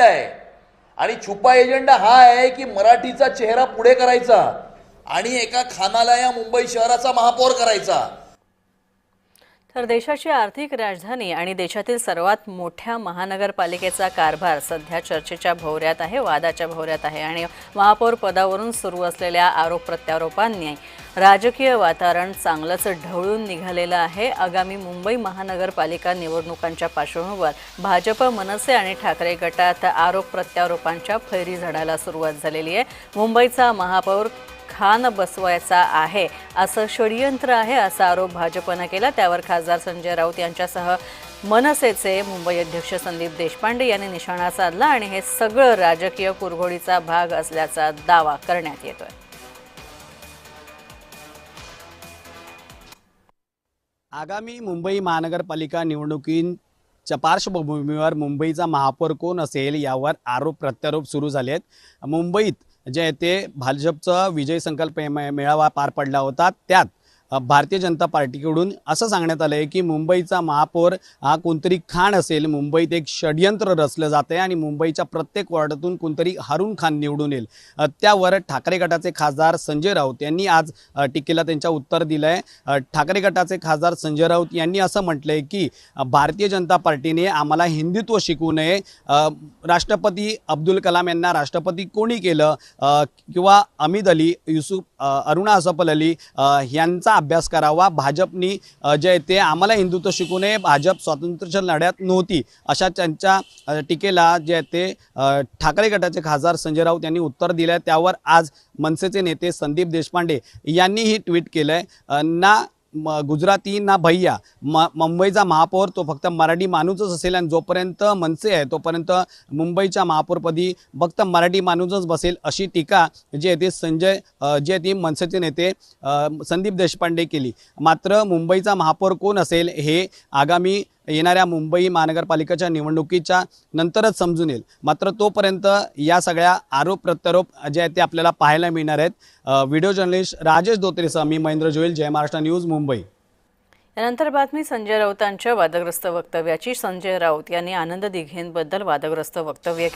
आहे. आणि छुपा एजेंडा हा आहे की मराठीचा चेहरा पुढे करायचा आणि एका खानाला या मुंबई शहराचा महापौर करायचा. तर देशाची आर्थिक राजधानी आणि देशातील सर्वात मोठ्या महानगरपालिकेचा कारभार सध्या चर्चेच्या भोवऱ्यात आहे वादाच्या भोवऱ्यात आहे आणि महापौर पदावरून सुरू असलेल्या आरोप प्रत्यारोपांनी राजकीय वातावरण चांगलंच ढवळून निघालेलं आहे. आगामी मुंबई महानगरपालिका निवडणुकांच्या पार्श्वभूमीवर भाजप मनसे आणि ठाकरे गटात आरोप प्रत्यारोपांच्या फैरी झडायला सुरुवात झालेली आहे. मुंबईचा महापौर खान बसवायचा आहे. असं षडयंत्र आहे असा आरोप भाजपनं केला. त्यावर खासदार संजय राऊत यांच्यासह मनसेचे मुंबई अध्यक्ष संदीप देशपांडे यांनी निशाणा साधला आणि हे सगळं राजकीय कुरघोडीचा भाग असल्याचा दावा करण्यात येतोय. आगामी मुंबई महानगरपालिका निवडणुकींच्या पार्श्वभूमीवर मुंबईचा महापौर कोण असेल यावर आरोप प्रत्यारोप सुरू झाले आहेत मुंबईत जे ते भाजपचा विजय संकल्प मे- मेळावा पार पडला होता. त्यात भारतीय जनता पार्टीकडून असं सांगण्यात आलं आहे की मुंबईचा महापौर हा कोणतरी खाण असेल मुंबईत एक षडयंत्र रचलं जात आहे आणि मुंबईच्या प्रत्येक वॉर्डातून कोणतरी हारून खान निवडून येईल. त्यावर ठाकरे गटाचे खासदार संजय राऊत यांनी आज टीकेला त्यांच्या उत्तर दिलं आहे ठाकरे गटाचे खासदार संजय राऊत यांनी असं म्हटलं आहे की भारतीय जनता पार्टीने आम्हाला हिंदुत्व शिकवू नये. राष्ट्रपती अब्दुल कलाम यांना राष्ट्रपती कोणी केलं? किंवा अमिद अली युसुफ अरुणा असफल अली यांचा अभ्यास करावा. भाजपनी जे आहे ते आम्हाला हिंदुत्व शिकू नये भाजप स्वातंत्र्याच्या लढ्यात नव्हती. अशा त्यांच्या टीकेला जे आहे ते ठाकरे गटाचे खासदार संजय राऊत यांनी उत्तर दिलं आहे त्यावर आज मनसेचे नेते संदीप देशपांडे यांनीही ट्विट केलं आहे ना म- गुजराती ना भैया. म मुंबईचा महापौर तो फक्त मराठी माणूसच असेल आणि जोपर्यंत मनसे आहे तोपर्यंत मुंबईच्या महापौरपदी फक्त मराठी माणूसच बसेल अशी टीका जी आहे ती संजय जी आहे ती मनसेचे नेते संदीप देशपांडे केली. मात्र मुंबईचा महापौर कोण असेल हे आगामी येणाऱ्या मुंबई महानगरपालिकेच्या निवडणुकीच्या नंतरच समजून येईल. मात्र तोपर्यंत या सगळ्या आरोप प्रत्यारोप जे आहेत ते आपल्याला पाहायला मिळणार आहेत. व्हिडिओ जर्नलिस्ट राजेश धोत्रेसह मी महेंद्र जोईल जय महाराष्ट्र न्यूज मुंबई. यानंतर बातमी संजय राऊतांच्या वादग्रस्त वक्तव्याची. संजय राऊत यांनी आनंद दिघेंबद्दल वादग्रस्त वक्तव्य